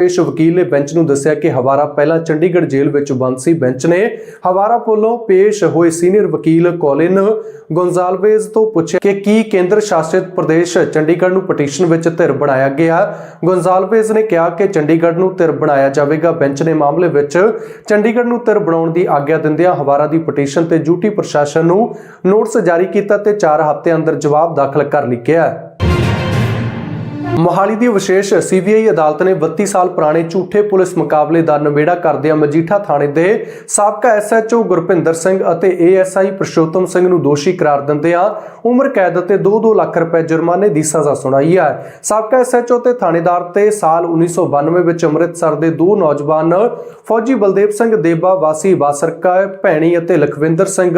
ਪੇਸ਼ ਵਕੀਲ ਨੇ ਬੈਂਚ ਨੂੰ ਦੱਸਿਆ ਕਿ ਹਵਾਰਾ ਪਹਿਲਾਂ ਚੰਡੀਗੜ੍ਹ ਜੇਲ੍ਹ ਵਿੱਚ ਬੰਦ ਸੀ। ਬੈਂਚ ਨੇ ਹਵਾਰਾ ਵੱਲੋਂ ਪੇਸ਼ ਹੋਏ ਸੀਨੀਅਰ ਵਕੀਲ ਕੋਲਿਨ ਗੋਂਜ਼ਾਲਵੇਜ਼ ਤੋਂ ਪੁੱਛਿਆ ਕਿ ਕੀ ਕੇਂਦਰ ਸ਼ਾਸਿਤ ਪ੍ਰਦੇਸ਼ ਚੰਡੀਗੜ੍ਹ ਨੂੰ ਪਟੀਸ਼ਨ ਵਿੱਚ ਧਿਰ ਬਣਾਇਆ ਗਿਆ। ਗੋਂਜ਼ਾਲਵੇਜ਼ ਨੇ ਕਿਹਾ ਕਿ ਚੰਡੀਗੜ੍ਹ ਨੂੰ ਧਿਰ ਬਣਾਇਆ ਜਾਵੇਗਾ। ਬੈਂਚ ਨੇ ਮਾਮਲੇ ਵਿੱਚ ਚੰਡੀਗੜ੍ਹ ਨੂੰ ਧਿਰ ਬਣਾਉਣ ਦੀ ਆਗਿਆ ਦਿੰਦਿਆਂ ਹਵਾਰਾ ਦੀ ਪਟੀਸ਼ਨ ਤੇ ਡਿਊਟੀ ਪ੍ਰਸ਼ਾਸਨ ਨੂੰ ਨੋਟਿਸ ਜਾਰੀ ਕੀਤਾ ਤੇ 4 ਹਫ਼ਤੇ ਅੰਦਰ ਜਵਾਬ ਦਾਖਲ ਕਰ ਲਿਖਿਆ ਹੈ। ਮੋਹਾਲੀ ਦੀ ਵਿਸ਼ੇਸ਼ ਸੀਬੀਆਈ ਅਦਾਲਤ ਨੇ 32 ਸਾਲ ਪੁਰਾਣੇ ਝੂਠੇ ਪੁਲਿਸ ਮੁਕਾਬਲੇ ਦਾ ਨਿਬੇੜਾ ਕਰਦਿਆਂ ਮਜੀਠਾ ਥਾਣੇ ਦੇ ਸਾਬਕਾ ਐਸਐਚਓ ਗੁਰਪਿੰਦਰ ਸਿੰਘ ਅਤੇ ਏਐਸਆਈ ਪ੍ਰਸ਼ੋਤਮ ਸਿੰਘ ਨੂੰ ਦੋਸ਼ੀ ਕਰਾਰ ਦਿੰਦਿਆਂ ਉਮਰ ਕੈਦ ਅਤੇ 2-2 ਲੱਖ ਰੁਪਏ ਜੁਰਮਾਨੇ ਦੀ ਸਜ਼ਾ ਸੁਣਾਈ ਹੈ। ਸਾਬਕਾ ਐਸਐਚਓ ਤੇ ਥਾਣੇਦਾਰ ਤੇ ਸਾਲ 1992 ਵਿੱਚ ਅੰਮ੍ਰਿਤਸਰ ਦੇ ਦੋ ਨੌਜਵਾਨ ਫੌਜੀ ਬਲਦੇਵ ਸਿੰਘ ਦੇਬਾ, ਵਾਸੀ ਬਾਸਰਕਾ ਭੈਣੀ ਅਤੇ ਲਖਵਿੰਦਰ ਸਿੰਘ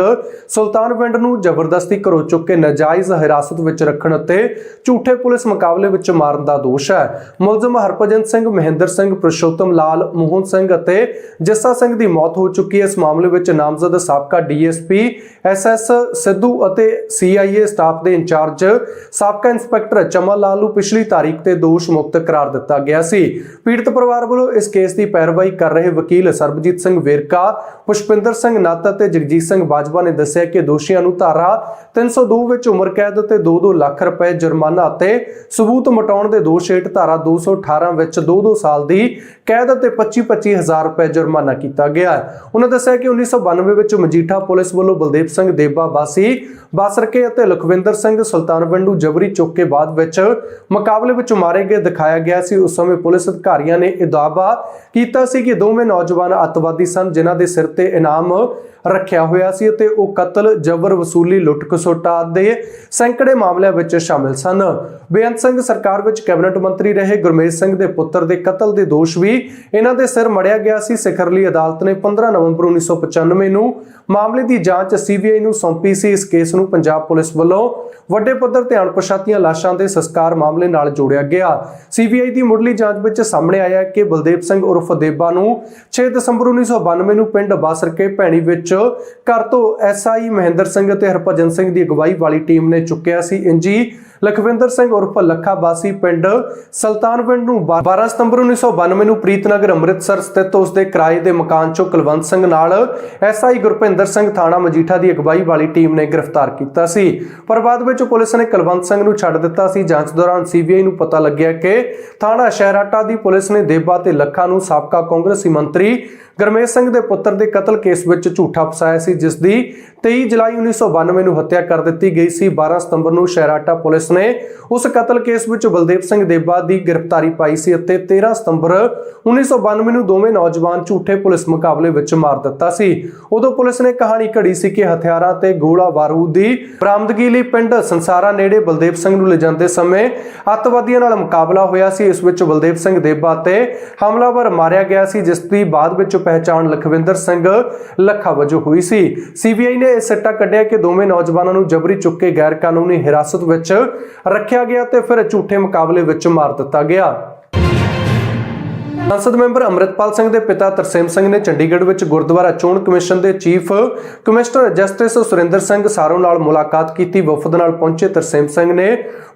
ਸੁਲਤਾਨਵਿੰਡ ਨੂੰ ਜ਼ਬਰਦਸਤੀ ਕਰੋ ਚੁੱਕੇ ਨਾਜਾਇਜ਼ ਹਿਰਾਸਤ ਵਿੱਚ ਰੱਖਣ ਅਤੇ ਝੂਠੇ ਪੁਲਿਸ ਮੁਕਾਬਲੇ ਵਿੱਚ ਮਾਰ ਮਾਰਨ ਦਾ ਦੋਸ਼ ਹੈ। ਮੁਲਜ਼ਮ ਹਰਭਜਨ ਸਿੰਘ, ਮਹਿੰਦਰ ਸਿੰਘ, ਪ੍ਰਸ਼ੋਤਮ ਲਾਲ, ਮੋਹਨ ਸਿੰਘ ਅਤੇ ਜੱਸਾ ਸਿੰਘ ਦੀ ਮੌਤ ਹੋ ਚੁੱਕੀ ਹੈ। ਇਸ ਮਾਮਲੇ ਵਿੱਚ ਨਾਮਜ਼ਦ ਸਾਬਕਾ ਡੀਐਸਪੀ, ਐਸਐਸ ਸਿੱਧੂ ਅਤੇ ਸੀਆਈਏ ਸਟਾਫ ਦੇ ਇੰਚਾਰਜ ਸਾਬਕਾ ਇੰਸਪੈਕਟਰ ਚਮਨ ਲਾਲ ਨੂੰ ਪਿਛਲੀ ਤਾਰੀਖ ਤੇ ਦੋਸ਼ ਮੁਕਤ ਕਰਾਰ ਦਿੱਤਾ ਗਿਆ ਸੀ। ਪੀੜਤ ਪਰਿਵਾਰ ਵੱਲੋਂ ਇਸ ਕੇਸ ਦੀ ਪੈਰਵਾਈ ਕਰ ਰਹੇ ਵਕੀਲ ਸਰਬਜੀਤ ਸਿੰਘ ਵੇਰਕਾ, ਪੁਸ਼ਪਿੰਦਰ ਸਿੰਘ ਨੱਤ ਅਤੇ ਜਗਜੀਤ ਸਿੰਘ ਬਾਜਵਾ ਨੇ ਦੱਸਿਆ ਕਿ ਦੋਸ਼ੀਆਂ ਨੂੰ ਧਾਰਾ 302 ਵਿੱਚ ਉਮਰ ਕੈਦ ਅਤੇ 2-2 ਲੱਖ ਰੁਪਏ ਜੁਰਮਾਨਾ ਅਤੇ ਸਬੂਤ ਮਟਾਉਣ ਦੇ ਦੋਸ਼ ਹੇਠ ਧਾਰਾ 218 ਵਿੱਚ 2-2 ਸਾਲ ਦੀ ਕੈਦ ਅਤੇ 25-25 ਰੁਪਏ ਜੁਰਮਾਨਾ ਕੀਤਾ ਗਿਆ ਹੈ। ਉਹਨਾਂ ਦੱਸਿਆ ਕਿ 1992 ਵਿੱਚ ਮਜੀਠਾ ਪੁਲਿਸ ਵੱਲੋਂ ਬਲਦੇਵ ਸਿੰਘ ਦੇਬਾ ਵਾਸੀ, ਬਾਸਰਕੇ ਅਤੇ ਲਖਵਿੰਦਰ ਸਿੰਘ ਸੁਲਤਾਨਵਿੰਡ ਨੂੰ ਜਬਰੀ ਚੁੱਕ ਕੇ ਬਾਅਦ ਵਿੱਚ ਮੁਕਾਬਲੇ ਵਿੱਚ ਮਾਰੇ ਗਏ ਦਿਖਾਇਆ ਗਿਆ ਸੀ। ਉਸ ਸਮੇਂ ਪੁਲਿਸ ਅਧਿਕਾਰੀਆਂ ਨੇ ਇਹ ਦਾਅਵਾ ਕੀਤਾ ਸੀ ਕਿ ਦੋਵੇਂ ਨੌਜਵਾਨ ਅੱਤਵਾਦੀ ਸਨ ਜਿਨ੍ਹਾਂ ਦੇ ਸਿਰ ਤੇ ਇਨਾਮ ਰੱਖਿਆ ਹੋਇਆ ਸੀ ਅਤੇ ਉਹ ਕਤਲ ਜਬਰ ਵਸੂਲੀ ਲੁੱਟ ਖਸੁੱਟਾ ਦੇ ਸੈਂਕੜੇ ਮਾਮਲਿਆਂ ਵਿੱਚ ਸ਼ਾਮਿਲ ਸਨ। ਬੇਅੰਤ ਸਿੰਘ ਸਰਕਾਰ ਵਿੱਚ ਕੈਬਨਿਟ ਮੰਤਰੀ ਰਹੇ ਗੁਰਮੇਜ ਸਿੰਘ ਦੇ ਪੁੱਤਰ ਦੇ ਕਤਲ ਦੇ ਦੋਸ਼ ਵੀ ਇਹਨਾਂ ਦੇ ਸਿਰ ਮੜਿਆ ਗਿਆ ਸੀ। ਸਿਖਰਲੀ ਅਦਾਲਤ ਨੇ 15 ਨਵੰਬਰ 1995 ਨੂੰ ਮਾਮਲੇ ਦੀ ਜਾਂਚ ਸੀਬੀਆਈ ਨੂੰ ਸੌਂਪੀ ਸੀ। ਇਸ ਕੇਸ ਨੂੰ ਪੰਜਾਬ ਪੁਲਿਸ ਵੱਲੋਂ ਵੱਡੇ ਪੱਧਰ ਤੇ ਅਣਪਛਾਤੀਆਂ ਲਾਸ਼ਾਂ ਦੇ ਸੰਸਕਾਰ ਮਾਮਲੇ ਨਾਲ ਜੋੜਿਆ ਗਿਆ। ਸੀਬੀਆਈ ਦੀ ਮੁੱਢਲੀ ਜਾਂਚ ਵਿੱਚ ਸਾਹਮਣੇ ਆਇਆ ਕਿ ਬਲਦੇਵ ਸਿੰਘ ਉਰਫ ਦੇਬਾ ਨੂੰ 6 ਦਸੰਬਰ 1992 ਨੂੰ ਪਿੰਡ ਬਾਸਰਕੇ ਭੈਣੀ ਵਿੱਚ ਘਰ ਤੋਂ ਐਸਆਈ ਮਹਿੰਦਰ ਸਿੰਘ ਅਤੇ ਹਰਭਜਨ ਸਿੰਘ ਦੀ ਅਗਵਾਈ ਵਾਲੀ ਟੀਮ ਨੇ ਚੁੱਕਿਆ ਸੀ। ਇੰਜੀ ਲਖਵਿੰਦਰ ਸਿੰਘ ਉਰਫ ਲੱਖਾ ਬਾਸੀ ਪਿੰਡ ਸੁਲਤਾਨਵਿੰਡ ਨੂੰ 12 ਸਤੰਬਰ 1992 ਨੂੰ ਪ੍ਰੀਤਨਗਰ ਅੰਮ੍ਰਿਤਸਰ ਸਥਿਤ ਉਸ ਦੇ ਕਿਰਾਏ ਦੇ ਮਕਾਨ ਚੋਂ ਕੁਲਵੰਤ ਸਿੰਘ ਨਾਲ ਐਸਆਈ ਗੁਰਪਿੰਦਰ ਸਿੰਘ ਥਾਣਾ ਮਜੀਠਾ ਦੀ ਅਗਵਾਈ ਵਾਲੀ ਟੀਮ ਨੇ ਗ੍ਰਿਫਤਾਰ ਕੀਤਾ ਸੀ। ਪਰ ਬਾਅਦ ਵਿੱਚ ਪੁਲਿਸ ਨੇ ਕੁਲਵੰਤ ਸਿੰਘ ਨੂੰ ਛੱਡ ਦਿੱਤਾ ਸੀ। ਜਾਂਚ ਦੌਰਾਨ ਸੀਬੀਆਈ ਨੂੰ ਪਤਾ ਲੱਗਿਆ ਕਿ ਥਾਣਾ ਸ਼ਹਿਰਾਟਾ ਦੀ ਪੁਲਿਸ ਨੇ ਦੇਬਾ ਤੇ ਲੱਖਾ ਨੂੰ ਸਾਬਕਾ ਕਾਂਗਰਸੀ ਮੰਤਰੀ ਗਰਮੇਸ਼ ਸਿੰਘ ਦੇ ਪੁੱਤਰ ਦੇ ਕਤਲ ਕੇਸ ਵਿੱਚ ਝੂਠਾ ਫਸਾਇਆ ਸੀ, ਜਿਸ ਦੀ 23 ਜੁਲਾਈ 1992 ਨੂੰ ਹੱਤਿਆ ਕਰ ਦਿੱਤੀ ਗਈ ਸੀ। 12 ਸਤੰਬਰ ਨੂੰ ਸ਼ਹਿਰਾਟਾ ਪੁਲਿਸ ਨੇ ਉਸ ਕਤਲ ਕੇਸ ਵਿੱਚ ਬਲਦੇਵ ਸਿੰਘ ਦੇਬਾ ਦੀ ਗ੍ਰਿਫਤਾਰੀ ਪਾਈ ਸੀ ਅਤੇ 13 ਸਤੰਬਰ 1992 ਨੂੰ ਦੋਵੇਂ ਨੌਜਵਾਨ ਝੂਠੇ ਪੁਲਿਸ ਮੁਕਾਬਲੇ ਵਿੱਚ ਮਾਰ ਦਿੱਤਾ ਸੀ। ਉਦੋਂ ਪੁਲਿਸ ਨੇ ਕਹਾਣੀ ਘੜੀ ਸੀ ਕਿ ਹਥਿਆਰਾਂ ਤੇ ਗੋਲਾ ਬਾਰੂਦ ਦੀ ਬਰਾਮਦਗੀ ਲਈ ਪਿੰਡ ਸੰਸਾਰਾ ਨੇੜੇ ਬਲਦੇਵ ਸਿੰਘ ਨੂੰ ਲਿਜਾਂਦੇ ਸਮੇਂ ਅੱਤਵਾਦੀਆਂ ਨਾਲ ਮੁਕਾਬਲਾ ਹੋਇਆ ਸੀ। ਇਸ ਵਿੱਚ ਬਲਦੇਵ ਸਿੰਘ ਦੇਬਾ ਤੇ ਹਮਲਾਵਰ ਮਾਰਿਆ ਗਿਆ ਸੀ, ਜਿਸ ਦੀ ਬਾਅਦ ਵਿੱਚ ਪਹਿਚਾਣ ਲਖਵਿੰਦਰ ਸਿੰਘ ਲੱਖਾ ਵਜੋਂ ਹੋਈ ਸੀ। ਸੀਬੀਆਈ ਨੇ ਇਹ ਸੱਟਾ ਕੱਢਿਆ ਕਿ ਦੋਵੇਂ ਨੌਜਵਾਨਾਂ ਨੂੰ ਜਬਰੀ ਚੁੱਕ ਕੇ ਗੈਰ ਕਾਨੂੰਨੀ ਹਿਰਾਸਤ ਵਿੱਚ ਰੱਖਿਆ ਗਿਆ ਤੇ ਫਿਰ ਝੂਠੇ ਮੁਕਾਬਲੇ ਵਿੱਚ ਮਾਰ ਦਿੱਤਾ ਗਿਆ। ਸੰਸਦ ਮੈਂਬਰ ਅਮਰਿਤਪਾਲ ਸਿੰਘ ਦੇ ਪਿਤਾ ਤਰਸੇਮ ਸਿੰਘ ਨੇ ਚੰਡੀਗੜ੍ਹ ਵਿੱਚ ਗੁਰਦੁਆਰਾ ਚੋਣ ਕਮਿਸ਼ਨ ਦੇ chief commissioner justice Surinder Singh Saron ਨਾਲ ਮੁਲਾਕਾਤ ਕੀਤੀ। ਵਫਦ ਨਾਲ ਪਹੁੰਚੇ ਤਰਸੇਮ ਸਿੰਘ ਨੇ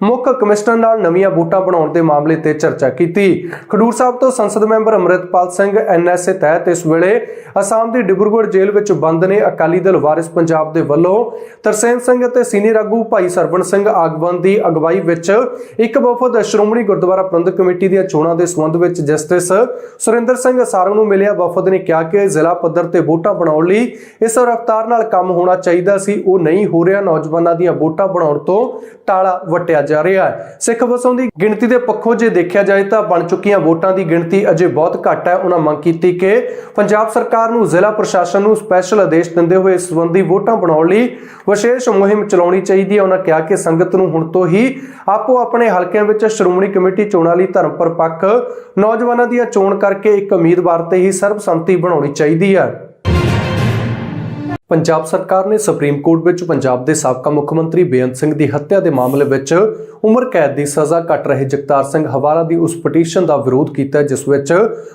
ਮੁੱਖ ਕਮਿਸ਼ਨਰ ਨਾਲ ਨਵੀਆਂ ਵੋਟਾਂ ਬਣਾਉਣ ਦੇ ਮਾਮਲੇ ਤੇ ਚਰਚਾ ਕੀਤੀ। ਖਡੂਰ ਸਾਹਿਬ ਤੋਂ ਸੰਸਦ ਮੈਂਬਰ ਅਮਰਿਤਪਾਲ ਸਿੰਘ ਐਨਐਸਏ ਤਹਿਤ ਇਸ ਵੇਲੇ ਅਸਾਮ ਦੀ ਡਿਬਰੂਗੜ੍ਹ ਜੇਲ੍ਹ ਵਿੱਚ ਬੰਦ ਨੇ। ਅਕਾਲੀ ਦਲ ਵਾਰਿਸ ਪੰਜਾਬ ਦੇ ਵੱਲੋਂ ਤਰਸੇਮ ਸਿੰਘ ਅਤੇ ਸੀਨੀਅਰ ਆਗੂ ਭਾਈ ਸਰਵਣ ਸਿੰਘ ਆਗਵਨ ਦੀ ਅਗਵਾਈ ਵਿੱਚ ਇੱਕ ਵਫਦ ਸ਼੍ਰੋਮਣੀ ਗੁਰਦੁਆਰਾ ਪ੍ਰਬੰਧਕ ਕਮੇਟੀ ਦੀਆਂ ਚੋਣਾਂ ਦੇ ਸੰਬੰਧ ਵਿੱਚ ਜਸਟਿਸ ਸੁਰਿੰਦਰ ਸਿੰਘ ਸਾਰੰਗ ਨੂੰ ਮਿਲਿਆ ਵਫਦ ਨੇ ਕਿਹਾ ਕਿ ਜ਼ਿਲ੍ਹਾ ਪੱਧਰ ਤੇ ਵੋਟਾਂ ਬਣਾਉਣ ਲਈ ਇਸ ਰਫ਼ਤਾਰ ਨਾਲ ਕੰਮ ਹੋਣਾ ਚਾਹੀਦਾ ਸੀ, ਉਹ ਨਹੀਂ ਹੋ ਰਿਹਾ। ਨੌਜਵਾਨਾਂ ਦੀਆਂ ਵੋਟਾਂ ਬਣਾਉਣ ਤੋਂ ਟਾਲਾ ਵਟਿਆ ਜਾ ਰਿਹਾ ਹੈ। ਸਿੱਖ ਵਸੋਂ ਦੀ ਗਿਣਤੀ ਦੇ ਪੱਖੋਂ ਜੇ ਦੇਖਿਆ ਜਾਏ ਤਾਂ ਬਣ ਚੁੱਕੀਆਂ ਵੋਟਾਂ ਦੀ ਗਿਣਤੀ ਅਜੇ ਬਹੁਤ ਘੱਟ ਹੈ। ਉਹਨਾਂ ਮੰਗ ਕੀਤੀ ਕਿ ਪੰਜਾਬ ਸਰਕਾਰ ਨੂੰ ਜ਼ਿਲ੍ਹਾ ਪ੍ਰਸ਼ਾਸਨ ਨੂੰ ਸਪੈਸ਼ਲ ਆਦੇਸ਼ ਦਿੰਦੇ ਹੋਏ ਇਸ ਸੰਬੰਧੀ ਵੋਟਾਂ ਬਣਾਉਣ ਲਈ ਵਿਸ਼ੇਸ਼ ਮੁਹਿੰਮ ਚਲਾਉਣੀ ਚਾਹੀਦੀ ਹੈ। ਉਹਨਾਂ ਕਿਹਾ ਕਿ ਸੰਗਤ ਨੂੰ ਹੁਣ ਤੋਂ ਹੀ ਆਪੋ ਆਪਣੇ ਹਲਕਿਆਂ ਵਿੱਚ ਸ਼੍ਰੋਮਣੀ ਕਮੇਟੀ ਚੋਣਾਂ ਲਈ ਧਰਮ ਪਰਪੱਕ ਨੌਜਵਾਨਾਂ ਦੀਆਂ ਚੋਣ ਕਰਕੇ ਇੱਕ ਉਮੀਦਵਾਰ ਤੇ ਹੀ ਸਰਬਸੰਮਤੀ ਬਣਾਉਣੀ ਚਾਹੀਦੀ ਹੈ। ਪੰਜਾਬ ਸਰਕਾਰ ਨੇ ਸੁਪਰੀਮ ਕੋਰਟ ਵਿੱਚ ਪੰਜਾਬ ਦੇ ਸਾਬਕਾ ਮੁੱਖ ਮੰਤਰੀ ਬੇਅੰਤ ਸਿੰਘ ਦੀ ਹੱਤਿਆ ਦੇ ਮਾਮਲੇ ਵਿੱਚ ਉਮਰ ਕੈਦ ਦੀ ਸਜ਼ਾ ਕੱਟ ਰਹੇ ਜਗਤਾਰ ਸਿੰਘ ਹਵਾਰਾ ਦੀ ਉਸ ਪਟੀਸ਼ਨ ਦਾ ਵਿਰੋਧ ਕੀਤਾ, ਜਿਸ ਵਿੱਚ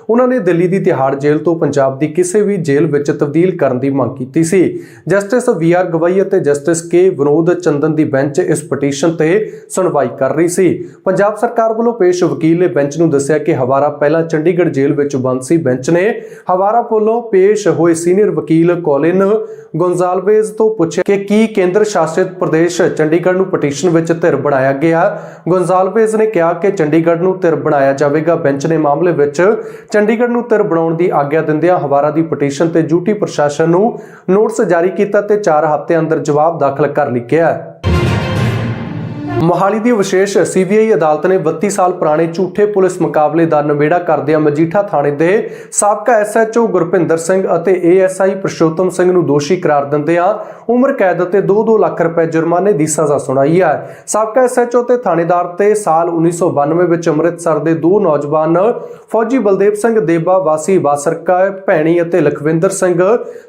ਉਹਨਾਂ ਨੇ ਦਿੱਲੀ ਦੀ ਤਿਹਾੜ ਜੇਲ੍ਹ ਤੋਂ ਪੰਜਾਬ ਦੀ ਕਿਸੇ ਵੀ ਜੇਲ੍ਹ ਵਿੱਚ ਤਬਦੀਲ ਕਰਨ ਦੀ ਮੰਗ ਕੀਤੀ ਸੀ। ਜਸਟਿਸ ਵੀ ਆਰ ਗਵਾਈ ਅਤੇ ਜਸਟਿਸ ਕੇ ਵਿਨੋਦ ਚੰਦਨ ਦੀ ਬੈਂਚ ਇਸ ਪਟੀਸ਼ਨ ਤੇ ਸੁਣਵਾਈ ਕਰ ਰਹੀ ਸੀ। ਪੰਜਾਬ ਸਰਕਾਰ ਵੱਲੋਂ ਪੇਸ਼ ਵਕੀਲ ਨੇ ਬੈਂਚ ਨੂੰ ਦੱਸਿਆ ਕਿ ਹਵਾਰਾ ਪਹਿਲਾਂ ਚੰਡੀਗੜ੍ਹ ਜੇਲ੍ਹ ਵਿੱਚ ਬੰਦ ਸੀ। ਬੈਂਚ ਨੇ ਹਵਾਰਾ ਵੱਲੋਂ ਪੇਸ਼ ਹੋਏ ਸੀਨੀਅਰ ਵਕੀਲ ਕੋਲਿਨ ਗੋਂਜ਼ਾਲਵੇਜ਼ ਤੋਂ ਪੁੱਛਿਆ ਕਿ ਕੀ ਕੇਂਦਰ ਸ਼ਾਸਿਤ ਪ੍ਰਦੇਸ਼ ਚੰਡੀਗੜ੍ਹ ਨੂੰ ਪਟੀਸ਼ਨ ਵਿੱਚ ਧਿਰ ਬਣਾਇਆ ਗਿਆ? ਗੋਂਜ਼ਾਲਵੇਜ਼ ਨੇ ਕਿਹਾ ਕਿ ਚੰਡੀਗੜ੍ਹ ਨੂੰ ਧਿਰ ਬਣਾਇਆ ਜਾਵੇਗਾ। ਬੈਂਚ ਨੇ ਮਾਮਲੇ ਵਿੱਚ ਚੰਡੀਗੜ੍ਹ ਨੂੰ ਧਿਰ ਬਣਾਉਣ ਦੀ ਆਗਿਆ ਦਿੰਦਿਆਂ ਹਵਾਰਾ ਦੀ ਪਟੀਸ਼ਨ ਤੇ ਡਿਊਟੀ ਪ੍ਰਸ਼ਾਸਨ ਨੂੰ ਨੋਟਿਸ ਜਾਰੀ ਕੀਤਾ ਤੇ 4 ਹਫ਼ਤੇ ਅੰਦਰ ਜਵਾਬ ਦਾਖਲ ਕਰ ਲਿਖਿਆ ਮੋਹਾਲੀ ਦੀ ਵਿਸ਼ੇਸ਼ ਸੀਬੀਆਈ ਅਦਾਲਤ ਨੇ 32 ਸਾਲ ਪੁਰਾਣੇ ਝੂਠੇ ਪੁਲਿਸ ਮੁਕਾਬਲੇ ਦਾ ਨਿਬੇੜਾ ਕਰਦਿਆਂ ਮਜੀਠਾ ਥਾਣੇ ਦੇ ਸਾਬਕਾ ਐਸਐਚਓ ਗੁਰਪਿੰਦਰ ਸਿੰਘ ਅਤੇ ਏਐਸਆਈ ਪ੍ਰਸ਼ੋਤਮ ਸਿੰਘ ਨੂੰ ਦੋਸ਼ੀ ਕਰਾਰ ਦਿੰਦਿਆਂ ਉਮਰ ਕੈਦ ਅਤੇ 2-2 ਲੱਖ ਰੁਪਏ ਜੁਰਮਾਨੇ ਦੀ ਸਜ਼ਾ ਸੁਣਾਈ ਹੈ। ਸਾਬਕਾ ਐਸਐਚਓ ਤੇ ਥਾਣੇਦਾਰ ਤੇ ਸਾਲ 1992 ਵਿੱਚ ਅੰਮ੍ਰਿਤਸਰ ਦੇ ਦੋ ਨੌਜਵਾਨ ਫੌਜੀ ਬਲਦੇਵ ਸਿੰਘ ਦੇਬਾ, ਵਾਸੀ ਬਾਸਰਕਾ ਭੈਣੀ ਅਤੇ ਲਖਵਿੰਦਰ ਸਿੰਘ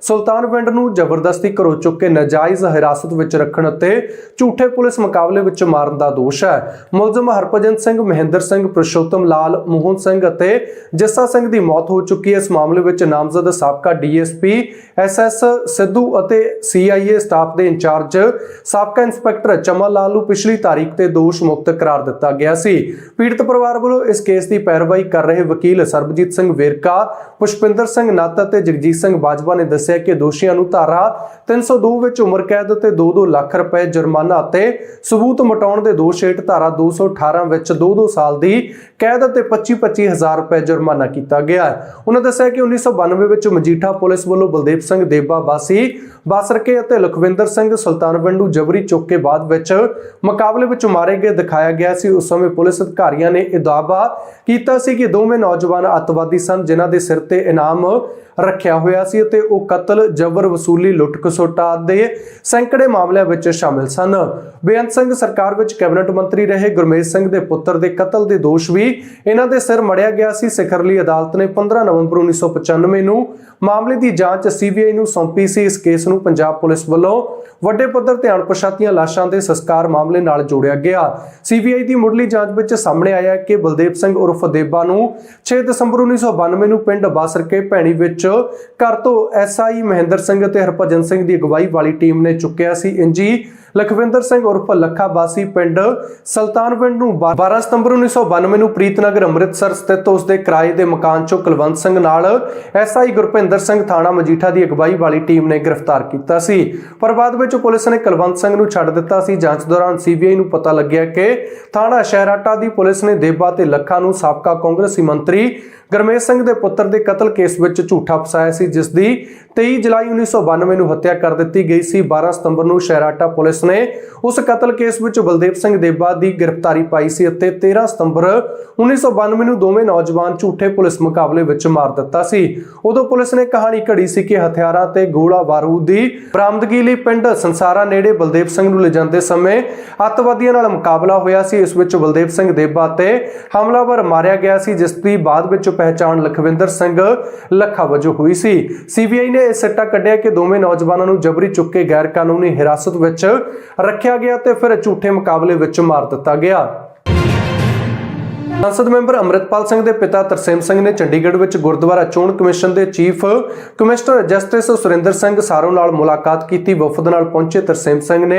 ਸੁਲਤਾਨਵਿੰਡ ਨੂੰ ਜ਼ਬਰਦਸਤੀ ਕਰੋ ਚੁੱਕੇ ਨਾਜਾਇਜ਼ ਹਿਰਾਸਤ ਵਿੱਚ ਰੱਖਣ ਅਤੇ ਝੂਠੇ ਪੁਲਿਸ ਮੁਕਾਬਲੇ ਵਿੱਚ ਮਾਰ ਮਾਰਨ ਦਾ ਦੋਸ਼ ਹੈ। ਮੁਲਜ਼ਮ ਹਰਭਜਨ ਸਿੰਘ, ਮਹਿੰਦਰ ਸਿੰਘ, ਪ੍ਰਸ਼ੋਤਮ ਲਾਲ, ਮੋਹਨ ਸਿੰਘ ਅਤੇ ਜੱਸਾ ਸਿੰਘ ਦੀ ਮੌਤ ਹੋ ਚੁੱਕੀ ਹੈ। ਇਸ ਮਾਮਲੇ ਵਿੱਚ ਨਾਮਜ਼ਦ ਸਾਬਕਾ ਡੀਐਸਪੀ ਐਸਐਸ ਸਿੱਧੂ ਅਤੇ ਸੀਆਈਏ ਸਟਾਫ ਦੇ ਇੰਚਾਰਜ ਸਾਬਕਾ ਇੰਸਪੈਕਟਰ ਚਮਨ ਲਾਲ ਨੂੰ ਪਿਛਲੀ ਤਾਰੀਖ ਤੇ ਦੋਸ਼ ਮੁਕਤ ਕਰਾਰ ਦਿੱਤਾ ਗਿਆ ਸੀ। ਪੀੜਤ ਪਰਿਵਾਰ ਵੱਲੋਂ ਇਸ ਕੇਸ ਦੀ ਪੈਰਵਾਈ ਕਰ ਰਹੇ ਵਕੀਲ ਸਰਬਜੀਤ ਸਿੰਘ ਵੇਰਕਾ, ਪੁਸ਼ਪਿੰਦਰ ਸਿੰਘ ਨੱਤ ਅਤੇ ਜਗਜੀਤ ਸਿੰਘ ਬਾਜਵਾ ਨੇ ਦੱਸਿਆ ਕਿ ਦੋਸ਼ੀਆਂ ਨੂੰ ਧਾਰਾ 302 ਵਿੱਚ ਉਮਰ ਕੈਦ ਅਤੇ 2-2 ਲੱਖ ਰੁਪਏ ਜੁਰਮਾਨਾ ਅਤੇ ਸਬੂਤ ਮਟਾਉਣ ਦੇ ਦੋਸ਼ ਹੇਠ ਧਾਰਾ 218 ਵਿੱਚ 2-2 ਸਾਲ ਦੀ ਕੈਦ ਅਤੇ 25-25 ਹਜ਼ਾਰ ਰੁਪਏ ਜੁਰਮਾਨਾ ਕੀਤਾ ਗਿਆ ਉਹਨਾਂ ਦੱਸਿਆ ਕਿ 1992 ਵਿੱਚ ਮਜੀਠਾ ਪੁਲਿਸ ਵੱਲੋਂ ਬਲਦੇਵ ਸਿੰਘ ਦੇਬਾ ਵਾਸੀ, ਬਾਸਰਕੇ ਅਤੇ ਲਖਵਿੰਦਰ ਸਿੰਘ ਸੁਲਤਾਨਵਿੰਡ ਨੂੰ ਜਬਰੀ ਚੁੱਕ ਕੇ ਬਾਅਦ ਵਿੱਚ ਮੁਕਾਬਲੇ ਵਿੱਚ ਮਾਰੇ ਗਏ ਦਿਖਾਇਆ ਗਿਆ ਸੀ। ਉਸ ਸਮੇਂ ਪੁਲਿਸ ਅਧਿਕਾਰੀਆਂ ਨੇ ਇਹ ਕੀਤਾ ਸੀ ਕਿ ਦੋਵੇਂ ਨੌਜਵਾਨ ਅੱਤਵਾਦੀ ਸਨ ਜਿਨ੍ਹਾਂ ਦੇ ਸਿਰ ਤੇ ਇਨਾਮ ਰੱਖਿਆ ਹੋਇਆ ਸੀ ਅਤੇ ਉਹ ਕਤਲ, ਜਬਰ ਵਸੂਲੀ ਲੁੱਟ ਖਸੁੱਟਾ ਦੇ ਸੈਂਕੜੇ ਮਾਮਲਿਆਂ ਵਿੱਚ ਸ਼ਾਮਿਲ ਸਨ। ਬੇਅੰਤ ਸਿੰਘ ਸਰਕਾਰ ਵਿੱਚ ਕੈਬਨਿਟ ਮੰਤਰੀ ਰਹੇ। ਗੁਰਮੇਸ਼ ਸਿੰਘ ਦੇ ਪੁੱਤਰ ਦੇ ਕਤਲ ਦੇ ਦੋਸ਼ ਵੀ ਇਹਨਾਂ ਦੇ ਸਿਰ ਮੜਿਆ ਗਿਆ ਸੀ। ਸਿਖਰਲੀ ਅਦਾਲਤ ਨੇ 15 ਨਵੰਬਰ 1995 ਨੂੰ ਮਾਮਲੇ ਦੀ ਜਾਂਚ ਸੀਬੀਆਈ ਨੂੰ ਸੌਂਪੀ ਸੀ। ਇਸ ਕੇਸ ਨੂੰ ਪੰਜਾਬ ਪੁਲਿਸ ਵੱਲੋਂ ਵੱਡੇ ਪੱਧਰ ਤੇ ਅਣਪਛਾਤੀਆਂ ਲਾਸ਼ਾਂ ਦੇ ਸੰਸਕਾਰ ਮਾਮਲੇ ਨਾਲ ਜੋੜਿਆ ਗਿਆ। ਸੀਬੀਆਈ ਦੀ ਮੁੱਢਲੀ ਜਾਂਚ ਵਿੱਚ ਸਾਹਮਣੇ ਆਇਆ ਕਿ ਬਲਦੇਵ ਸਿੰਘ ਉਰਫ ਦੇਬਾ ਨੂੰ 6 ਦਸੰਬਰ 1992 ਨੂੰ ਪਿੰਡ ਬਾਸਰਕੇ ਭੈਣੀ ਵਿੱਚ ਘਰ ਤੋਂ ਐਸਆਈ ਮਹਿੰਦਰ ਸਿੰਘ ਅਤੇ ਹਰਭਜਨ ਸਿੰਘ ਦੀ ਅਗਵਾਈ ਵਾਲੀ ਟੀਮ ਨੇ ਚੁੱਕਿਆ ਸੀ। ਇੰਜੀ ਲਖਵਿੰਦਰ ਸਿੰਘ ਉਰਫ ਲੱਖਾ ਬਾਸੀ ਪਿੰਡ ਸੁਲਤਾਨਵਿੰਡ ਨੂੰ 12 ਸਤੰਬਰ 1992 ਨੂੰ ਪ੍ਰੀਤਨਗਰ ਅੰਮ੍ਰਿਤਸਰ ਸਥਿਤ ਉਸ ਦੇ ਕਿਰਾਏ ਦੇ ਮਕਾਨ ਚੋਂ ਕੁਲਵੰਤ ਸਿੰਘ ਨਾਲ ਐਸਆਈ ਗੁਰਪਿੰਦਰ ਸਿੰਘ ਥਾਣਾ ਮਜੀਠਾ ਦੀ ਅਗਵਾਈ ਵਾਲੀ ਟੀਮ ਨੇ ਗ੍ਰਿਫਤਾਰ ਕੀਤਾ ਸੀ। ਪਰ ਬਾਅਦ ਵਿੱਚ ਪੁਲਿਸ ਨੇ ਕੁਲਵੰਤ ਸਿੰਘ ਨੂੰ ਛੱਡ ਦਿੱਤਾ ਸੀ। ਜਾਂਚ ਦੌਰਾਨ ਸੀਬੀਆਈ ਨੂੰ ਪਤਾ ਲੱਗਿਆ ਕਿ ਥਾਣਾ ਸ਼ਹਿਰਾਟਾ ਦੀ ਪੁਲਿਸ ਨੇ ਦੇਬਾ ਤੇ ਲੱਖਾ ਨੂੰ ਸਾਬਕਾ ਕਾਂਗਰਸੀ ਮੰਤਰੀ ਗਰਮੇਸ਼ ਸਿੰਘ ਦੇ ਪੁੱਤਰ ਦੇ ਕਤਲ ਕੇਸ ਵਿੱਚ ਝੂਠਾ ਫਸਾਇਆ ਸੀ, ਜਿਸ ਦੀ 23 ਜੁਲਾਈ 1992 ਨੂੰ ਹੱਤਿਆ ਕਰ ਦਿੱਤੀ ਗਈ ਸੀ। 12 ਸਤੰਬਰ ਨੂੰ ਸ਼ਹਿਰਾਟਾ ਪੁਲਿਸ ਨੇ ਉਸ ਕਤਲ ਕੇਸ ਵਿੱਚ ਬਲਦੇਵ ਸਿੰਘ ਦੇਬਾ ਦੀ ਗ੍ਰਿਫਤਾਰੀ ਪਾਈ ਸੀ ਅਤੇ 13 ਸਤੰਬਰ 1992 ਨੂੰ ਦੋਵੇਂ ਨੌਜਵਾਨ ਝੂਠੇ ਪੁਲਿਸ ਮੁਕਾਬਲੇ ਵਿੱਚ ਮਾਰ ਦਿੱਤਾ ਸੀ। ਉਦੋਂ ਪੁਲਿਸ ਨੇ ਕਹਾਣੀ ਘੜੀ ਸੀ ਕਿ ਹਥਿਆਰਾਂ ਤੇ ਗੋਲਾ ਬਾਰੂਦ ਦੀ ਬਰਾਮਦਗੀ ਲਈ ਪਿੰਡ ਸੰਸਾਰਾ ਨੇੜੇ ਬਲਦੇਵ ਸਿੰਘ ਨੂੰ ਲਿਜਾਂਦੇ ਸਮੇਂ ਅੱਤਵਾਦੀਆਂ ਨਾਲ ਮੁਕਾਬਲਾ ਹੋਇਆ ਸੀ। ਇਸ ਵਿੱਚ ਬਲਦੇਵ ਸਿੰਘ ਦੇਬਾ ਤੇ ਹਮਲਾਵਰ ਮਾਰਿਆ ਗਿਆ ਸੀ, ਜਿਸ ਦੀ ਬਾਅਦ ਵਿੱਚ ਪਹਿਚਾਣ ਲਖਵਿੰਦਰ ਸਿੰਘ ਲੱਖਾ ਵਜੋਂ ਹੋਈ ਸੀ। ਸੀਬੀਆਈ ਨੇ ਇਹ ਸਿੱਟਾ ਕੱਢਿਆ ਕਿ ਦੋਵੇਂ ਨੌਜਵਾਨਾਂ ਨੂੰ ਜਬਰੀ ਚੁੱਕ ਕੇ ਗੈਰ ਕਾਨੂੰਨੀ ਹਿਰਾਸਤ ਵਿੱਚ ਰੱਖਿਆ ਗਿਆ ਤੇ ਫਿਰ ਝੂਠੇ ਮੁਕਾਬਲੇ ਵਿੱਚ ਮਾਰ ਦਿੱਤਾ ਗਿਆ। ਸੰਸਦ ਮੈਂਬਰ ਅਮਰਿਤਪਾਲ ਸਿੰਘ ਦੇ ਪਿਤਾ ਤਰਸੇਮ ਸਿੰਘ ਨੇ ਚੰਡੀਗੜ੍ਹ ਵਿੱਚ ਗੁਰਦੁਆਰਾ ਚੋਣ ਕਮਿਸ਼ਨ ਦੇ chief commissioner justice Surinder Singh Saron ਨਾਲ ਮੁਲਾਕਾਤ ਕੀਤੀ। ਵਫਦ ਨਾਲ ਪਹੁੰਚੇ ਤਰਸੇਮ ਸਿੰਘ ਨੇ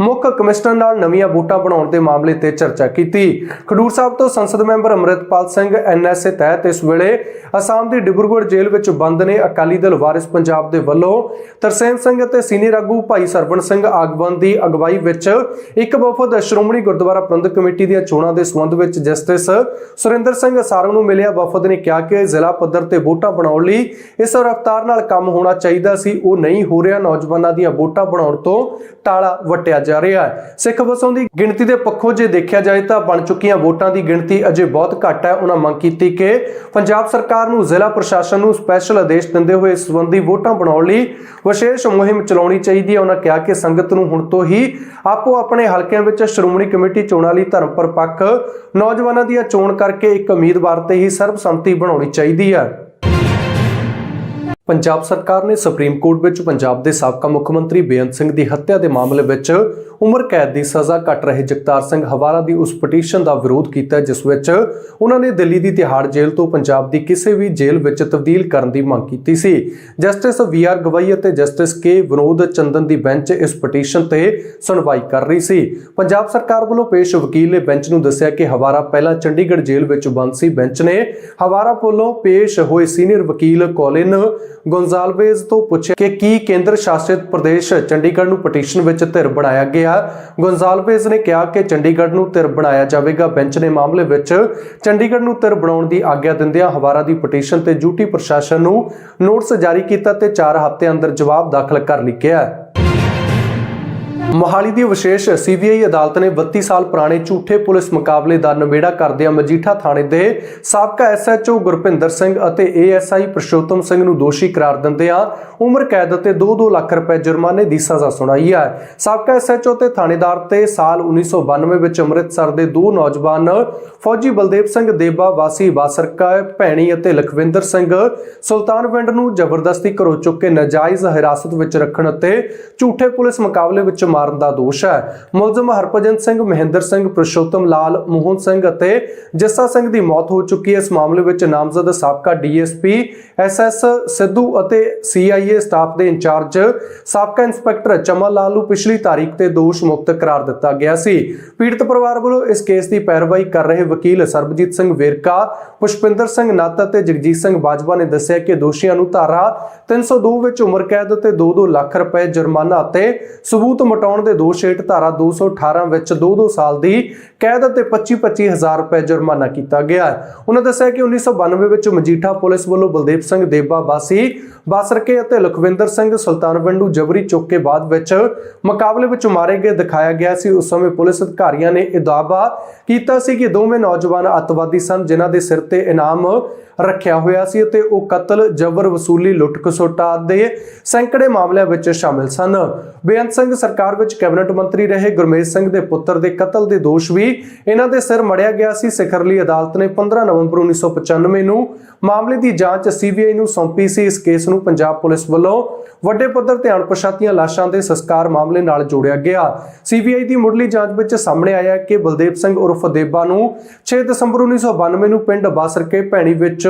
ਮੁੱਖ ਕਮਿਸ਼ਨਰ ਨਾਲ ਨਵੀਆਂ ਵੋਟਾਂ ਬਣਾਉਣ ਦੇ ਮਾਮਲੇ ਤੇ ਚਰਚਾ ਕੀਤੀ। ਖਡੂਰ ਸਾਹਿਬ ਤੋਂ ਸੰਸਦ ਮੈਂਬਰ ਅਮਰਿਤਪਾਲ ਸਿੰਘ ਐਨਐਸਏ ਤਹਿਤ ਇਸ ਵੇਲੇ ਅਸਾਮ ਦੀ ਡਿਬਰੂਗੜ੍ਹ ਜੇਲ੍ਹ ਵਿੱਚ ਬੰਦ ਨੇ। ਅਕਾਲੀ ਦਲ ਵਾਰਿਸ ਪੰਜਾਬ ਦੇ ਵੱਲੋਂ ਤਰਸੇਮ ਸਿੰਘ ਅਤੇ ਸੀਨੀਅਰ ਆਗੂ ਭਾਈ ਸਰਵਣ ਸਿੰਘ ਆਗਵਨ ਦੀ ਅਗਵਾਈ ਵਿੱਚ ਇੱਕ ਵਫਦ ਸ਼੍ਰੋਮਣੀ ਗੁਰਦੁਆਰਾ ਪ੍ਰਬੰਧਕ ਕਮੇਟੀ ਦੀਆਂ ਚੋਣਾਂ ਦੇ ਸਬੰਧ ਵਿੱਚ ਜਸਟਿਸ ਸੁਰਿੰਦਰ ਸਿੰਘ ਸਾਰੋ ਨੂੰ ਮਿਲਿਆ। ਵਫਦ ਨੇ ਕਿਹਾ ਕਿ ਜ਼ਿਲ੍ਹਾ ਪੱਧਰ ਤੇ ਵੋਟਾਂ ਬਣਾਉਣ ਲਈ ਇਸ ਰਫ਼ਤਾਰ ਨਾਲ ਕੰਮ ਹੋਣਾ ਚਾਹੀਦਾ ਸੀ। ਉਹ ਨਹੀਂ ਹੋ ਰਿਹਾ। ਨੌਜਵਾਨਾਂ ਦੀਆਂ ਵੋਟਾਂ ਬਣਾਉਣ ਤੋਂ ਟਾਲਾ ਵਟਿਆ ਜਾ ਰਿਹਾ ਹੈ। ਸਿੱਖ ਵਸੋਂ ਦੀ ਗਿਣਤੀ ਦੇ ਪੱਖੋਂ ਜੇ ਦੇਖਿਆ ਜਾਏ ਤਾਂ ਬਣ ਚੁੱਕੀਆਂ ਵੋਟਾਂ ਦੀ ਗਿਣਤੀ ਅਜੇ ਬਹੁਤ ਘੱਟ ਹੈ। ਉਹਨਾਂ ਮੰਗ ਕੀਤੀ ਕਿ ਪੰਜਾਬ ਸਰਕਾਰ ਨੂੰ ਜ਼ਿਲ੍ਹਾ ਪ੍ਰਸ਼ਾਸਨ ਨੂੰ ਸਪੈਸ਼ਲ ਆਦੇਸ਼ ਦਿੰਦੇ ਹੋਏ ਇਸ ਸੰਬੰਧੀ ਵੋਟਾਂ ਬਣਾਉਣ ਲਈ ਵਿਸ਼ੇਸ਼ ਮੁਹਿੰਮ ਚਲਾਉਣੀ ਚਾਹੀਦੀ ਹੈ। ਉਹਨਾਂ ਕਿਹਾ ਕਿ ਸੰਗਤ ਨੂੰ ਹੁਣ ਤੋਂ ਹੀ ਆਪੋ ਆਪਣੇ ਹਲਕਿਆਂ ਵਿੱਚ ਸ਼੍ਰੋਮਣੀ ਕਮੇਟੀ ਚੋਣਾਂ ਲਈ ਧਰਮ ਪਰਪੱਕ ਨੌਜਵਾਨਾਂ ਦੀਆਂ ਚੋਣ ਕਰਕੇ ਇੱਕ ਉਮੀਦਵਾਰ ਤੇ ਹੀ ਸਰਬਸੰਮਤੀ ਬਣਾਉਣੀ ਚਾਹੀਦੀ ਹੈ। ਪੰਜਾਬ ਸਰਕਾਰ ਨੇ ਸੁਪਰੀਮ ਕੋਰਟ ਵਿੱਚ ਪੰਜਾਬ ਦੇ ਸਾਬਕਾ ਮੁੱਖ ਮੰਤਰੀ ਬੇਅੰਤ ਸਿੰਘ ਦੀ ਹੱਤਿਆ ਦੇ ਮਾਮਲੇ ਵਿੱਚ ਉਮਰ ਕੈਦ ਦੀ ਸਜ਼ਾ ਕੱਟ ਰਹੇ ਜਗਤਾਰ ਸਿੰਘ ਹਵਾਰਾ ਦੀ ਉਸ ਪਟੀਸ਼ਨ ਦਾ ਵਿਰੋਧ ਕੀਤਾ, ਜਿਸ ਵਿੱਚ ਉਹਨਾਂ ਨੇ ਦਿੱਲੀ ਦੀ ਤਿਹਾੜ ਜੇਲ੍ਹ ਤੋਂ ਪੰਜਾਬ ਦੀ ਕਿਸੇ ਵੀ ਜੇਲ੍ਹ ਵਿੱਚ ਤਬਦੀਲ ਕਰਨ ਦੀ ਮੰਗ ਕੀਤੀ ਸੀ। ਜਸਟਿਸ ਵੀ ਆਰ ਗਵਾਈ ਅਤੇ ਜਸਟਿਸ ਕੇ ਵਿਨੋਦ ਚੰਦਨ ਦੀ ਬੈਂਚ ਇਸ ਪਟੀਸ਼ਨ ਤੇ ਸੁਣਵਾਈ ਕਰ ਰਹੀ ਸੀ। ਪੰਜਾਬ ਸਰਕਾਰ ਵੱਲੋਂ ਪੇਸ਼ ਵਕੀਲ ਨੇ ਬੈਂਚ ਨੂੰ ਦੱਸਿਆ ਕਿ ਹਵਾਰਾ ਪਹਿਲਾਂ ਚੰਡੀਗੜ੍ਹ ਜੇਲ੍ਹ ਵਿੱਚ ਬੰਦ ਸੀ। ਬੈਂਚ ਨੇ ਹਵਾਰਾ ਵੱਲੋਂ ਪੇਸ਼ ਹੋਏ ਸੀਨੀਅਰ ਵਕੀਲ ਕੋਲਿਨ ਗੋਂਜ਼ਾਲਵੇਜ਼ ਤੋਂ ਪੁੱਛਿਆ ਕਿ ਕੀ ਕੇਂਦਰ ਸ਼ਾਸਿਤ ਪ੍ਰਦੇਸ਼ ਚੰਡੀਗੜ੍ਹ ਨੂੰ ਪਟੀਸ਼ਨ ਵਿੱਚ ਧਿਰ ਬਣਾਇਆ ਗਿਆ? ਗੋਂਜ਼ਾਲਵੇਜ਼ ਨੇ ਕਿਹਾ ਕਿ ਚੰਡੀਗੜ੍ਹ ਨੂੰ ਧਿਰ ਬਣਾਇਆ ਜਾਵੇਗਾ। ਬੈਂਚ ਨੇ ਮਾਮਲੇ ਵਿੱਚ ਚੰਡੀਗੜ੍ਹ ਨੂੰ ਧਿਰ ਬਣਾਉਣ ਦੀ ਆਗਿਆ ਦਿੰਦਿਆਂ ਹਵਾਰਾ ਦੀ ਪਟੀਸ਼ਨ ਤੇ ਡਿਊਟੀ ਪ੍ਰਸ਼ਾਸਨ ਨੂੰ ਨੋਟਿਸ ਜਾਰੀ ਕੀਤਾ ਤੇ 4 ਹਫ਼ਤੇ ਅੰਦਰ ਜਵਾਬ ਦਾਖਲ ਕਰ ਲਿਖਿਆ ਹੈ। ਮੋਹਾਲੀ ਦੀ ਵਿਸ਼ੇਸ਼ ਸੀਬੀਆਈ ਅਦਾਲਤ ਨੇ 32 ਸਾਲ ਪੁਰਾਣੇ ਝੂਠੇ ਪੁਲਿਸ ਮੁਕਾਬਲੇ ਦਾ ਨਿਬੇੜਾ ਕਰਦਿਆਂ ਮਜੀਠਾ ਥਾਣੇ ਦੇ ਸਾਬਕਾ ਐਸਐਚਓ ਗੁਰਪਿੰਦਰ ਸਿੰਘ ਅਤੇ ਏਐਸਆਈ ਪ੍ਰਸ਼ੋਤਮ ਸਿੰਘ ਨੂੰ ਦੋਸ਼ੀ ਕਰਾਰ ਦਿੰਦਿਆਂ ਉਮਰ ਕੈਦ ਅਤੇ 2-2 ਲੱਖ ਰੁਪਏ ਜੁਰਮਾਨੇ ਦੀ ਸਜ਼ਾ ਸੁਣਾਈ ਹੈ। ਸਾਬਕਾ ਐਸਐਚਓ ਤੇ ਥਾਣੇਦਾਰ ਤੇ ਸਾਲ 1992 ਵਿੱਚ ਅੰਮ੍ਰਿਤਸਰ ਦੇ ਦੋ ਨੌਜਵਾਨ ਫੌਜੀ ਬਲਦੇਵ ਸਿੰਘ ਦੇਬਾ, ਵਾਸੀ ਬਾਸਰਕਾ, ਭੈਣੀ ਅਤੇ ਲਖਵਿੰਦਰ ਸਿੰਘ ਸੁਲਤਾਨਵਿੰਡ ਨੂੰ ਜ਼ਬਰਦਸਤੀ ਕਰੋ ਚੁੱਕੇ ਨਾਜਾਇਜ਼ ਹਿਰਾਸਤ ਵਿੱਚ ਰੱਖਣ ਅਤੇ ਝੂਠੇ ਪੁਲਿਸ ਮੁਕਾਬਲੇ ਵਿੱਚ ਮਾਰਨ ਦਾ ਦੋਸ਼ ਹੈ। ਮੁਲਜ਼ਮ ਹਰਭਜਨ ਸਿੰਘ, ਮਹਿੰਦਰ ਸਿੰਘ, ਪ੍ਰਸ਼ੋਤਮ ਲਾਲ, ਮੋਹਨ ਸਿੰਘ ਅਤੇ ਜੱਸਾ ਸਿੰਘ ਦੀ ਮੌਤ ਹੋ ਚੁੱਕੀ ਹੈ। ਇਸ ਮਾਮਲੇ ਵਿੱਚ ਨਾਮਜ਼ਦ ਸਾਬਕਾ ਡੀਐਸਪੀ, ਐਸਐਸ ਸਿੱਧੂ ਅਤੇ ਸੀਆਈਏ ਸਟਾਫ ਦੇ ਇੰਚਾਰਜ ਸਾਬਕਾ ਇੰਸਪੈਕਟਰ ਚਮਨ ਲਾਲ ਨੂੰ ਪਿਛਲੀ ਤਾਰੀਖ ਤੇ ਦੋਸ਼ ਮੁਕਤ ਕਰਾਰ ਦਿੱਤਾ ਗਿਆ ਸੀ। ਪੀੜਤ ਪਰਿਵਾਰ ਵੱਲੋਂ ਇਸ ਕੇਸ ਦੀ ਪੈਰਵਾਈ ਕਰ ਰਹੇ ਵਕੀਲ ਸਰਬਜੀਤ ਸਿੰਘ ਵੇਰਕਾ, ਪੁਸ਼ਪਿੰਦਰ ਸਿੰਘ ਨੱਤ ਅਤੇ ਜਗਜੀਤ ਸਿੰਘ ਬਾਜਵਾ ਨੇ ਦੱਸਿਆ ਕਿ ਦੋਸ਼ੀਆਂ ਨੂੰ ਧਾਰਾ 302 ਵਿੱਚ ਉਮਰ ਕੈਦ ਅਤੇ 2-2 ਲੱਖ ਰੁਪਏ ਜੁਰਮਾਨਾ ਅਤੇ ਸਬੂਤ ਮਟਾਉਣ ਦੇ ਦੋਸ਼ ਹੇਠ ਧਾਰਾ 218 ਵਿੱਚ 2-2 ਸਾਲ ਦੀ ਕੈਦ ਅਤੇ 25-25 ਹਜ਼ਾਰ ਰੁਪਏ ਜੁਰਮਾਨਾ ਕੀਤਾ ਗਿਆ ਉਹਨਾਂ ਦੱਸਿਆ ਕਿ 1992 ਵਿੱਚ ਮਜੀਠਾ ਪੁਲਿਸ ਵੱਲੋਂ ਬਲਦੇਵ ਸਿੰਘ ਦੇਬਾ ਬਾਸੀ ਬਾਸਰਕੇ ਅਤੇ ਲਖਵਿੰਦਰ ਸਿੰਘ ਸੁਲਤਾਨਵਿੰਡ ਨੂੰ ਜਬਰੀ ਚੁੱਕ ਬਾਅਦ ਵਿੱਚ ਮੁਕਾਬਲੇ ਵਿੱਚ ਮਾਰੇ ਗਏ ਦਿਖਾਇਆ ਗਿਆ ਸੀ। ਉਸ ਸਮੇਂ ਪੁਲਿਸ ਅਧਿਕਾਰੀਆਂ ਨੇ ਇਹ ਦਾਅਵਾ ਕੀਤਾ ਸੀ ਕਿ ਦੋਵੇਂ ਨੌਜਵਾਨ ਅੱਤਵਾਦੀ ਸਨ ਜਿਨ੍ਹਾਂ ਦੇ ਸਿਰ ਤੇ ਇਨਾਮ ਰੱਖਿਆ ਹੋਇਆ ਸੀ ਅਤੇ ਉਹ ਕਤਲ, ਜਬਰ ਵਸੂਲੀ ਲੁੱਟ ਖਸੁੱਟ ਆਦਿ ਸੈਂਕੜੇ ਮਾਮਲਿਆਂ ਵਿੱਚ ਸ਼ਾਮਿਲ ਸਨ। ਬੇਅੰਤ ਸਿੰਘ ਸਰਕਾਰ ਵਿੱਚ ਕੈਬਨਿਟ ਮੰਤਰੀ ਰਹੇ। ਗੁਰਮੇਸ਼ ਸਿੰਘ ਦੇ ਪੁੱਤਰ ਦੇ ਕਤਲ ਦੇ ਦੋਸ਼ ਵੀ ਇਹਨਾਂ ਦੇ ਸਿਰ ਮੜਿਆ ਗਿਆ ਸੀ। ਸਿਖਰਲੀ ਅਦਾਲਤ ਨੇ 15 ਨਵੰਬਰ 1995 ਨੂੰ ਮਾਮਲੇ ਦੀ ਜਾਂਚ ਸੀਬੀਆਈ ਨੂੰ ਸੌਂਪੀ ਸੀ। ਇਸ ਕੇਸ ਨੂੰ ਪੰਜਾਬ ਪੁਲਿਸ ਵੱਲੋਂ ਵੱਡੇ ਪੱਧਰ ਤੇ ਅਣਪਛਾਤੀਆਂ ਲਾਸ਼ਾਂ ਦੇ ਸੰਸਕਾਰ ਮਾਮਲੇ ਨਾਲ ਜੋੜਿਆ ਗਿਆ। ਸੀਬੀਆਈ ਦੀ ਮੁੱਢਲੀ ਜਾਂਚ ਵਿੱਚ ਸਾਹਮਣੇ ਆਇਆ ਕਿ ਬਲਦੇਵ ਸਿੰਘ ਉਰਫ ਦੇਬਾ ਨੂੰ 6 ਦਸੰਬਰ 1992 ਨੂੰ ਪਿੰਡ ਬਾਸਰਕੇ ਭੈਣੀ ਵਿੱਚ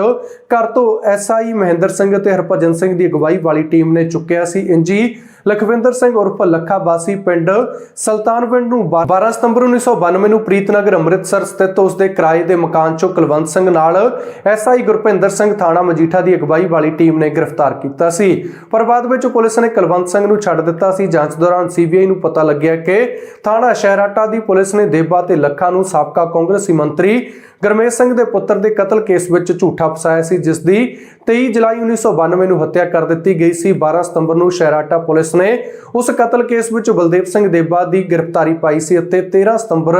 ਘਰ ਤੋਂ ਐਸਆਈ ਮਹਿੰਦਰ ਸਿੰਘ ਅਤੇ ਹਰਭਜਨ ਸਿੰਘ ਦੀ ਅਗਵਾਈ ਵਾਲੀ ਟੀਮ ਨੇ ਚੁੱਕਿਆ ਸੀ। ਇੰਜੀ ਲਖਵਿੰਦਰ ਸਿੰਘ ਉਰਫ ਲੱਖਾ ਬਾਸੀ ਪਿੰਡ ਸੁਲਤਾਨਵਿੰਡ ਨੂੰ 12 ਸਤੰਬਰ 1992 ਨੂੰ ਪ੍ਰੀਤਨਗਰ ਅੰਮ੍ਰਿਤਸਰ ਸਥਿਤ ਉਸ ਦੇ ਕਿਰਾਏ ਦੇ ਮਕਾਨ ਚੋਂ ਕੁਲਵੰਤ ਸਿੰਘ ਨਾਲ ਐਸਆਈ ਗੁਰਪਿੰਦਰ ਸਿੰਘ ਥਾਣਾ ਮਜੀਠਾ ਦੀ ਅਗਵਾਈ ਵਾਲੀ ਟੀਮ ਨੇ ਗ੍ਰਿਫਤਾਰ ਕੀਤਾ ਸੀ। ਪਰ ਬਾਅਦ ਵਿੱਚ ਪੁਲਿਸ ਨੇ ਕੁਲਵੰਤ ਸਿੰਘ ਨੂੰ ਛੱਡ ਦਿੱਤਾ ਸੀ। ਜਾਂਚ ਦੌਰਾਨ ਸੀਬੀਆਈ ਨੂੰ ਪਤਾ ਲੱਗਿਆ ਕਿ ਥਾਣਾ ਸ਼ਹਿਰਾਟਾ ਦੀ ਪੁਲਿਸ ਨੇ ਦੇਬਾ ਤੇ ਲੱਖਾ ਨੂੰ ਸਾਬਕਾ ਕਾਂਗਰਸੀ ਮੰਤਰੀ ਗਰਮੇਸ਼ ਸਿੰਘ ਦੇ ਪੁੱਤਰ ਦੇ ਕਤਲ ਕੇਸ ਵਿੱਚ ਝੂਠਾ ਫਸਾਇਆ ਸੀ, ਜਿਸ ਦੀ 23 ਜੁਲਾਈ 1992 ਨੂੰ ਹੱਤਿਆ ਕਰ ਦਿੱਤੀ ਗਈ ਸੀ। 12 ਸਤੰਬਰ ਨੂੰ ਸ਼ਹਿਰਾਟਾ ਪੁਲਿਸ ਨੇ ਉਸ ਕਤਲ ਕੇਸ ਵਿੱਚ ਬਲਦੇਵ ਸਿੰਘ ਦੇਬਾ ਦੀ ਗ੍ਰਿਫਤਾਰੀ ਪਾਈ ਸੀ ਅਤੇ 13 ਸਤੰਬਰ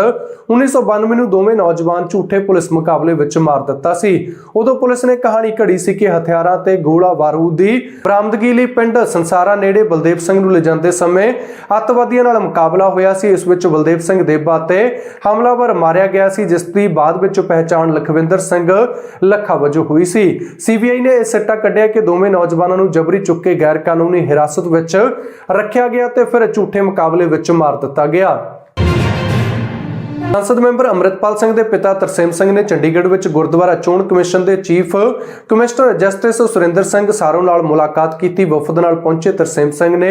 1992 ਨੂੰ ਦੋਵੇਂ ਨੌਜਵਾਨ ਝੂਠੇ ਪੁਲਿਸ ਮੁਕਾਬਲੇ ਵਿੱਚ ਮਾਰ ਦਿੱਤਾ ਸੀ। ਉਦੋਂ ਪੁਲਿਸ ਨੇ ਕਹਾਣੀ ਘੜੀ ਸੀ ਕਿ ਹਥਿਆਰਾਂ ਤੇ ਗੋਲਾ ਬਾਰੂਦ ਦੀ ਬਰਾਮਦਗੀ ਲਈ ਪਿੰਡ ਸੰਸਾਰਾ ਨੇੜੇ ਬਲਦੇਵ ਸਿੰਘ ਨੂੰ ਲਿਜਾਂਦੇ ਸਮੇਂ ਅੱਤਵਾਦੀਆਂ ਨਾਲ ਮੁਕਾਬਲਾ ਹੋਇਆ ਸੀ। ਇਸ ਵਿੱਚ ਬਲਦੇਵ ਸਿੰਘ ਦੇਬਾ ਤੇ ਹਮਲਾਵਰ ਮਾਰਿਆ ਗਿਆ ਸੀ, ਜਿਸ ਦੀ ਬਾਅਦ ਵਿੱਚ ਪਹਿਚਾਣ ਲਖਵਿੰਦਰ ਸਿੰਘ ਲੱਖਾ ਵਜੋਂ ਹੋਈ ਸੀ। ਸੀਬੀਆਈ ਨੇ ਇਹ ਸਿੱਟਾ ਕੱਢਿਆ ਕਿ ਦੋਵੇਂ ਨੌਜਵਾਨਾਂ ਨੂੰ ਜਬਰੀ ਚੁੱਕ ਕੇ ਗੈਰ ਕਾਨੂੰਨੀ ਹਿਰਾਸਤ ਵਿੱਚ ਰੱਖਿਆ ਗਿਆ ਤੇ ਫਿਰ ਝੂਠੇ ਮੁਕਾਬਲੇ ਵਿੱਚ ਮਾਰ ਦਿੱਤਾ ਗਿਆ। ਸੰਸਦ ਮੈਂਬਰ ਅਮਰਿਤਪਾਲ ਸਿੰਘ ਦੇ ਪਿਤਾ ਤਰਸੇਮ ਸਿੰਘ ਨੇ ਚੰਡੀਗੜ੍ਹ ਵਿੱਚ ਗੁਰਦੁਆਰਾ ਚੋਣ ਕਮਿਸ਼ਨ ਦੇ chief commissioner justice Surinder Singh Saro ਨਾਲ ਮੁਲਾਕਾਤ ਕੀਤੀ। ਵਫਦ ਨਾਲ ਪਹੁੰਚੇ ਤਰਸੇਮ ਸਿੰਘ ਨੇ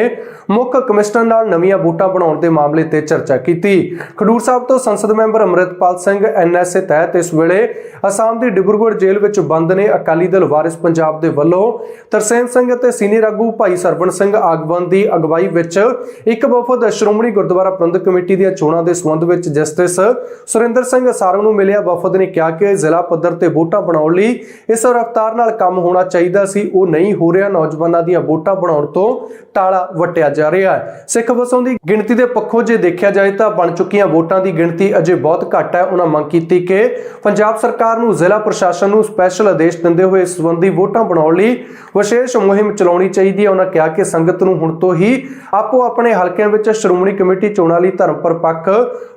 ਮੁੱਖ ਕਮਿਸ਼ਨਰ ਨਾਲ ਨਵੀਆਂ ਵੋਟਾਂ ਬਣਾਉਣ ਦੇ ਮਾਮਲੇ ਤੇ ਚਰਚਾ ਕੀਤੀ। ਖਡੂਰ ਸਾਹਿਬ ਤੋਂ ਸੰਸਦ ਮੈਂਬਰ ਅਮਰਿਤਪਾਲ ਸਿੰਘ ਐਨਐਸਏ ਤਹਿਤ ਇਸ ਵੇਲੇ ਅਸਾਮ ਦੀ ਡਿਬਰੂਗੜ੍ਹ ਜੇਲ੍ਹ ਵਿੱਚ ਬੰਦ ਨੇ। ਅਕਾਲੀ ਦਲ ਵਾਰਿਸ ਪੰਜਾਬ ਦੇ ਵੱਲੋਂ ਤਰਸੇਮ ਸਿੰਘ ਅਤੇ ਸੀਨੀਅਰ ਆਗੂ ਭਾਈ ਸਰਵਣ ਸਿੰਘ ਆਗਵਨ ਦੀ ਅਗਵਾਈ ਵਿੱਚ ਇੱਕ ਵਫਦ ਸ਼੍ਰੋਮਣੀ ਗੁਰਦੁਆਰਾ ਪ੍ਰਬੰਧਕ ਕਮੇਟੀ ਦੀਆਂ ਚੋਣਾਂ ਦੇ ਸਬੰਧ ਵਿੱਚ ਜਸਟਿਸ ਸੁਰਿੰਦਰ ਸਿੰਘ ਸਾਰੋ ਨੂੰ ਮਿਲਿਆ, ਵਫਦ ਨੇ ਕਿਹਾ ਕਿ ਜ਼ਿਲ੍ਹਾ ਪੱਧਰ ਤੇ ਵੋਟਾਂ ਬਣਾਉਣ ਲਈ ਇਸ ਰਫ਼ਤਾਰ ਨਾਲ ਕੰਮ ਹੋਣਾ ਚਾਹੀਦਾ ਸੀ, ਉਹ ਨਹੀਂ ਹੋ ਰਿਹਾ। ਨੌਜਵਾਨਾਂ ਦੀਆਂ ਵੋਟਾਂ ਬਣਾਉਣ ਤੋਂ ਟਾਲਾ ਵਟਿਆ ਜਾ ਰਿਹਾ ਹੈ। ਸਿੱਖ ਵਸੋਂ ਦੀ ਗਿਣਤੀ ਦੇ ਪੱਖੋਂ ਜੇ ਦੇਖਿਆ ਜਾਏ ਤਾਂ ਬਣ ਚੁੱਕੀਆਂ ਵੋਟਾਂ ਦੀ ਗਿਣਤੀ ਅਜੇ ਬਹੁਤ ਘੱਟ ਹੈ। ਉਹਨਾਂ ਮੰਗ ਕੀਤੀ ਕਿ ਪੰਜਾਬ ਸਰਕਾਰ ਨੂੰ ਜ਼ਿਲ੍ਹਾ ਪ੍ਰਸ਼ਾਸਨ ਨੂੰ ਸਪੈਸ਼ਲ ਆਦੇਸ਼ ਦਿੰਦੇ ਹੋਏ ਇਸ ਸੰਬੰਧੀ ਵੋਟਾਂ ਬਣਾਉਣ ਲਈ ਵਿਸ਼ੇਸ਼ ਮੁਹਿੰਮ ਚਲਾਉਣੀ ਚਾਹੀਦੀ ਹੈ। ਉਹਨਾਂ ਕਿਹਾ ਕਿ ਸੰਗਤ ਨੂੰ ਹੁਣ ਤੋਂ ਹੀ ਆਪੋ ਆਪਣੇ ਹਲਕਿਆਂ ਵਿੱਚ ਸ਼੍ਰੋਮਣੀ ਕਮੇਟੀ ਚੋਣਾਂ ਲਈ ਧਰਮ ਪਰਪੱਕ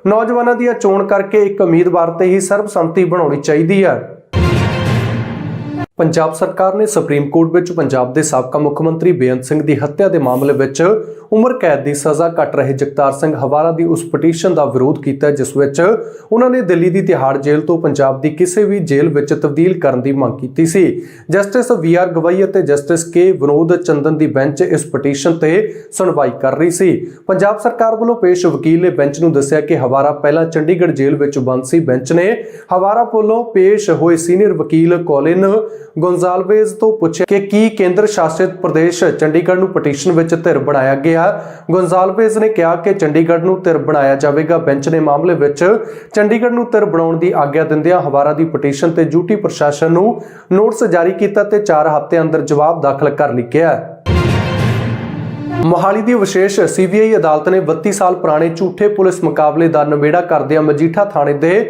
ਨੌਜਵਾਨਾਂ ਦੀਆਂ ਚੋਣ ਕਰਕੇ ਇੱਕ ਉਮੀਦਵਾਰ ਤੇ ਹੀ ਸਰਬਸੰਮਤੀ ਬਣਾਉਣੀ ਚਾਹੀਦੀ ਹੈ। ਪੰਜਾਬ ਸਰਕਾਰ ਨੇ ਸੁਪਰੀਮ ਕੋਰਟ ਵਿੱਚ ਪੰਜਾਬ ਦੇ ਸਾਬਕਾ ਮੁੱਖ ਮੰਤਰੀ ਬੇਅੰਤ ਸਿੰਘ ਦੀ ਹੱਤਿਆ ਦੇ ਮਾਮਲੇ ਵਿੱਚ ਉਮਰ ਕੈਦ ਦੀ ਸਜ਼ਾ ਕੱਟ ਰਹੇ ਜਗਤਾਰ ਸਿੰਘ ਹਵਾਰਾ ਦੀ ਉਸ ਪਟੀਸ਼ਨ ਦਾ ਵਿਰੋਧ ਕੀਤਾ, ਜਿਸ ਵਿੱਚ ਉਹਨਾਂ ਨੇ ਦਿੱਲੀ ਦੀ ਤਿਹਾੜ ਜੇਲ੍ਹ ਤੋਂ ਪੰਜਾਬ ਦੀ ਕਿਸੇ ਵੀ ਜੇਲ੍ਹ ਵਿੱਚ ਤਬਦੀਲ ਕਰਨ ਦੀ ਮੰਗ ਕੀਤੀ ਸੀ। ਜਸਟਿਸ ਵੀ ਆਰ ਗਵਾਈ ਅਤੇ ਜਸਟਿਸ ਕੇ ਵਿਨੋਦ ਚੰਦਨ ਦੀ ਬੈਂਚ ਇਸ ਪਟੀਸ਼ਨ ਤੇ ਸੁਣਵਾਈ ਕਰ ਰਹੀ ਸੀ। ਪੰਜਾਬ ਸਰਕਾਰ ਵੱਲੋਂ ਪੇਸ਼ ਵਕੀਲ ਨੇ ਬੈਂਚ ਨੂੰ ਦੱਸਿਆ ਕਿ ਹਵਾਰਾ ਪਹਿਲਾਂ ਚੰਡੀਗੜ੍ਹ ਜੇਲ੍ਹ ਵਿੱਚ ਬੰਦ ਸੀ। ਬੈਂਚ ਨੇ ਹਵਾਰਾ ਵੱਲੋਂ ਪੇਸ਼ ਹੋਏ ਸੀਨੀਅਰ ਵਕੀਲ ਕੋਲਿਨ ਗੋਂਜ਼ਾਲਵੇਜ਼ ਤੋਂ ਪੁੱਛਿਆ ਕਿ ਕੀ ਕੇਂਦਰ ਸ਼ਾਸਿਤ ਪ੍ਰਦੇਸ਼ ਚੰਡੀਗੜ੍ਹ ਨੂੰ ਪਟੀਸ਼ਨ ਵਿੱਚ ਧਿਰ ਬਣਾਇਆ ਗਿਆ? ਗੋਂਜ਼ਾਲਵੇਜ਼ ਨੇ ਕਿਹਾ ਕਿ ਚੰਡੀਗੜ੍ਹ ਨੂੰ ਧਿਰ ਬਣਾਇਆ ਜਾਵੇਗਾ। ਬੈਂਚ ਨੇ ਮਾਮਲੇ ਵਿੱਚ ਚੰਡੀਗੜ੍ਹ ਨੂੰ ਧਿਰ ਬਣਾਉਣ ਦੀ ਆਗਿਆ ਦਿੰਦਿਆਂ ਹਵਾਰਾ ਦੀ ਪਟੀਸ਼ਨ ਤੇ ਡਿਊਟੀ ਪ੍ਰਸ਼ਾਸਨ ਨੂੰ ਨੋਟਿਸ ਜਾਰੀ ਕੀਤਾ ਤੇ 4 ਹਫ਼ਤੇ ਅੰਦਰ ਜਵਾਬ ਦਾਖਲ ਕਰ ਲਿਖਿਆ ਹੈ। ਮੋਹਾਲੀ ਦੀ ਵਿਸ਼ੇਸ਼ ਸੀਬੀਆਈ ਅਦਾਲਤ ਨੇ 32 ਸਾਲ ਪੁਰਾਣੇ ਝੂਠੇ ਪੁਲਿਸ ਮੁਕਾਬਲੇ ਦਾ ਨਿਬੇੜਾ ਕਰਦਿਆਂ ਮਜੀਠਾ ਥਾਣੇ ਦੇ